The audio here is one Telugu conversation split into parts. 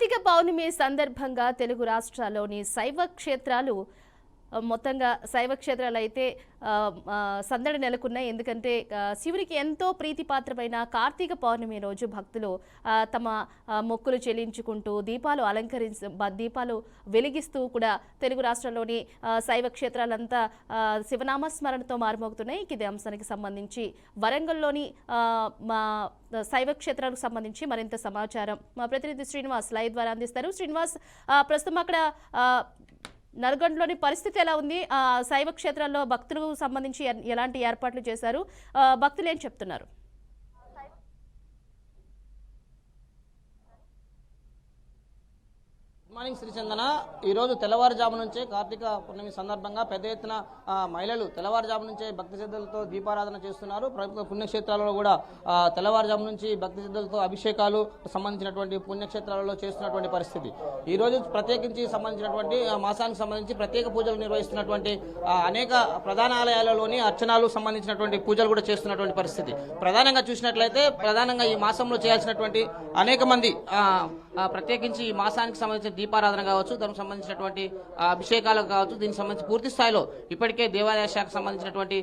కార్తీక పౌర్ణమి సందర్భంగా తెలుగు రాష్ట్రాల్లోని శైవ క్షేత్రాలు మొత్తంగా శైవ క్షేత్రాలు అయితే సందడి నెలకొన్నాయి. ఎందుకంటే శివునికి ఎంతో ప్రీతిపాత్రమైన కార్తీక పౌర్ణమి రోజు భక్తులు తమ మొక్కులు చెల్లించుకుంటూ దీపాలు అలంకరించి దీపాలు వెలిగిస్తూ కూడా తెలుగు రాష్ట్రంలోని శైవ క్షేత్రాలంతా శివనామస్మరణతో శివనామ స్మరణతో మారుమోగుతున్నాయి ఇది అంశానికి సంబంధించి వరంగల్లోని మా శైవ క్షేత్రాలకు సంబంధించి మరింత సమాచారం. మా ప్రతినిధి శ్రీనివాస్ లైవ్ ద్వారా అందిస్తారు. శ్రీనివాస్ ప్రస్తుతం అక్కడ నల్గొండలోని పరిస్థితి ఎలా ఉంది? ఆ, శైవ క్షేత్రాల్లో భక్తులకు సంబంధించి ఎలాంటి ఏర్పాట్లు చేశారు? భక్తులు ఏం చెప్తున్నారు? గుడ్ మార్నింగ్ శ్రీచందన ఈరోజు తెల్లవారుజాము నుంచే కార్తీక పూర్ణమి సందర్భంగా పెద్ద ఎత్తున మహిళలు తెల్లవారుజాము నుంచే భక్తి శ్రద్ధలతో దీపారాధన చేస్తున్నారు. ప్రముఖ పుణ్యక్షేత్రాలలో కూడా తెల్లవారుజాము నుంచి భక్తి శ్రద్ధలతో అభిషేకాలు సంబంధించినటువంటి పుణ్యక్షేత్రాలలో చేస్తున్నటువంటి పరిస్థితి. ఈ రోజు ప్రత్యేకించి సంబంధించినటువంటి మాసానికి సంబంధించి ప్రత్యేక పూజలు నిర్వహిస్తున్నటువంటి అనేక ప్రధాన ఆలయాలలోని అర్చనాలు సంబంధించినటువంటి పూజలు కూడా చేస్తున్నటువంటి పరిస్థితి. ప్రధానంగా చూసినట్లయితే ప్రధానంగా ఈ మాసంలో చేయాల్సినటువంటి అనేక మంది ప్రత్యేకించి ఈ మాసానికి సంబంధించిన దీపారాధన కావచ్చు దానికి సంబంధించినటువంటి అభిషేకాలకు కావచ్చు దీనికి సంబంధించి పూర్తి స్థాయిలో ఇప్పటికే దేవాలయ శాఖకు సంబంధించినటువంటి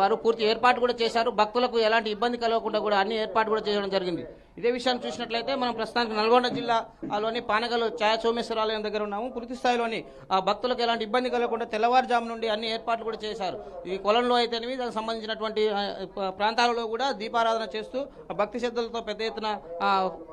వారు పూర్తి ఏర్పాటు కూడా చేశారు. భక్తులకు ఎలాంటి ఇబ్బంది కలగకుండా కూడా అన్ని ఏర్పాటు కూడా చేయడం జరిగింది. ఇదే విషయాన్ని చూసినట్లయితే మనం ప్రస్తుతానికి నల్గొండ జిల్లాలోని పానగల్ ఛాయ సోమేశ్వరాలయం దగ్గర ఉన్నాము. పూర్తి స్థాయిలోని ఆ, భక్తులకు ఎలాంటి ఇబ్బంది కలగకుండా తెల్లవారుజాము నుండి అన్ని ఏర్పాట్లు కూడా చేశారు. ఈ కొలంలో అయితేనేవి దానికి సంబంధించినటువంటి ప్రాంతాలలో కూడా దీపారాధన చేస్తూ ఆ భక్తి శ్రద్ధలతో పెద్ద ఎత్తున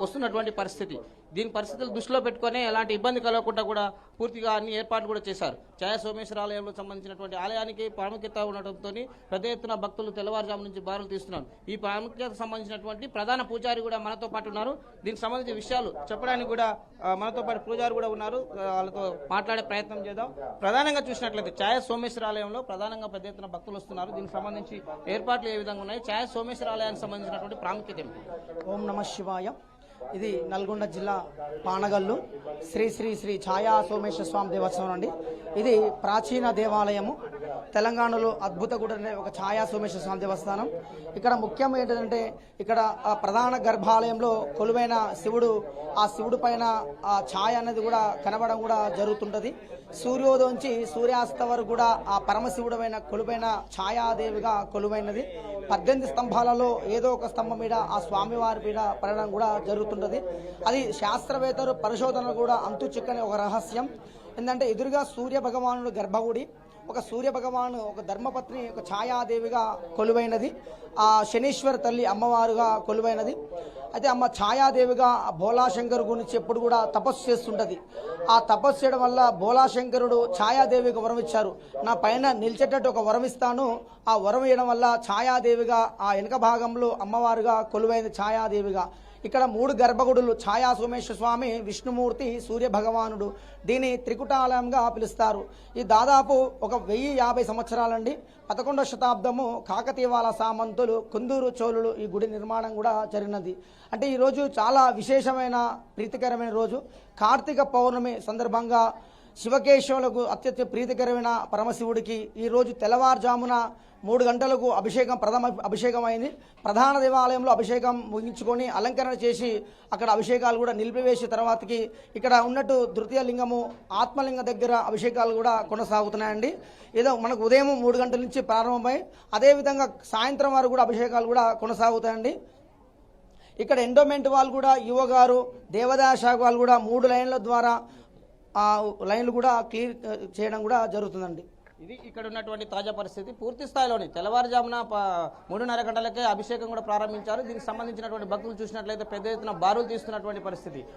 వస్తున్నటువంటి పరిస్థితి. దీని పరిస్థితులు దృష్టిలో పెట్టుకొని ఎలాంటి ఇబ్బంది కలగకుండా కూడా పూర్తిగా అన్ని ఏర్పాట్లు కూడా చేశారు. ఛాయ సోమేశ్వర ఆలయంలో సంబంధించినటువంటి ఆలయానికి ప్రాముఖ్యత ఉండటంతో పెద్ద ఎత్తున భక్తులు తెల్లవారుజాము నుంచి బారులు తీస్తున్నారు. ఈ ప్రాముఖ్యత సంబంధించినటువంటి ప్రధాన పూజారి కూడా మనతో పాటు ఉన్నారు. దీనికి సంబంధించిన విషయాలు చెప్పడానికి కూడా మనతో పాటు పూజారి కూడా ఉన్నారు. వాళ్ళతో మాట్లాడే ప్రయత్నం చేద్దాం. ప్రధానంగా చూసినట్లయితే ఛాయ సోమేశ్వర ఆలయంలో ప్రధానంగా పెద్ద ఎత్తున భక్తులు వస్తున్నారు. దీనికి సంబంధించి ఏర్పాట్లు ఏ విధంగా ఉన్నాయి? ఛాయా సోమేశ్వర ఆలయానికి సంబంధించినటువంటి ప్రాముఖ్యత ఏమిటి? ఓం నమ శివాయ. ఇది నల్గొండ జిల్లా పానగల్లు. శ్రీ శ్రీ శ్రీ ఛాయా సోమేశ్వర స్వామి దేవస్థానం అండి. ఇది ప్రాచీన దేవాలయము. తెలంగాణలో అద్భుత గుడనే ఒక ఛాయా సోమేశ్వర స్వామి దేవస్థానం. ఇక్కడ ముఖ్యం ఏంటంటే ఇక్కడ ఆ ప్రధాన గర్భాలయంలో కొలువైన శివుడు ఆ శివుడు పైన ఆ ఛాయ అనేది కూడా కనబడడం కూడా జరుగుతుంటది. సూర్యోదయం నుంచి సూర్యాస్త వరకు కూడా ఆ పరమశివుడమైన కొలువైన ఛాయాదేవిగా కొలువైనది. పద్దెనిమిది స్తంభాలలో ఏదో ఒక స్తంభం మీద ఆ స్వామివారి మీద పడడం కూడా జరుగుతుంటుంది. అది శాస్త్రవేత్తలు పరిశోధనలు కూడా అంతు చిక్కని ఒక రహస్యం. ఎందుకంటే ఎదురుగా సూర్య భగవానుడు గర్భగుడి ఒక సూర్య భగవాను ఒక ధర్మపత్ని ఒక ఛాయాదేవిగా కొలువైనది. ఆ శనీశ్వర తల్లి అమ్మవారుగా కొలువైనది. అయితే అమ్మ ఛాయాదేవిగా భోలాశంకర్ గురించి ఎప్పుడు కూడా తపస్సు చేస్తుంటది. ఆ తపస్సు చేయడం వల్ల భోలాశంకరుడు ఛాయాదేవికి వరం ఇచ్చారు. నా పైన నిలిచేటట్టు ఒక వరం ఇస్తాను. ఆ వరం ఇవ్వడం వల్ల ఛాయాదేవిగా ఆ వెనుక భాగంలో అమ్మవారుగా కొలువైంది ఛాయాదేవిగా. ఇక్కడ మూడు గర్భగుడులు ఛాయా సోమేశ్వర స్వామి విష్ణుమూర్తి సూర్య భగవానుడు దీని త్రికుటాలయంగా పిలుస్తారు. ఈ దాదాపు ఒక వెయ్యి యాభై సంవత్సరాలండి. పదకొండవ శతాబ్దము కాకతీవాల సామంతులు కుందూరు చోళులు ఈ గుడి నిర్మాణం కూడా జరిగినది. అంటే ఈ రోజు చాలా విశేషమైన ప్రీతికరమైన రోజు. కార్తీక పౌర్ణమి సందర్భంగా శివకేశవులకు అత్యంత ప్రీతికరమైన పరమశివుడికి ఈ రోజు తెల్లవారుజామున మూడు గంటలకు అభిషేకం ప్రథమ అభిషేకం అయింది ప్రధాన దేవాలయంలో అభిషేకం ముగించుకొని అలంకరణ చేసి అక్కడ అభిషేకాలు కూడా నిలిపివేసిన తర్వాతకి ఇక్కడ ఉన్నట్టు తృతీయ లింగము ఆత్మలింగ దగ్గర అభిషేకాలు కూడా కొనసాగుతున్నాయండి. ఏదో మనకు ఉదయం మూడు గంటల నుంచి ప్రారంభమై అదేవిధంగా సాయంత్రం వరకు కూడా అభిషేకాలు కూడా కొనసాగుతాయండి. ఇక్కడ ఎండోమెంట్ వాళ్ళు కూడా యువ గారు దేవాదాయ శాఖ వాళ్ళు కూడా మూడు లైన్ల ద్వారా ఆ లైన్లు కూడా క్లియర్ చేయడం కూడా జరుగుతుందండి. ఇది ఇక్కడ ఉన్నటువంటి తాజా పరిస్థితి. పూర్తి స్థాయిలోని తెల్లవారుజామున మూడున్నర గంటలకే అభిషేకం కూడా ప్రారంభించారు. దీనికి సంబంధించినటువంటి భక్తులు చూసినట్లయితే పెద్ద ఎత్తున బారులు తీస్తున్నటువంటి పరిస్థితి.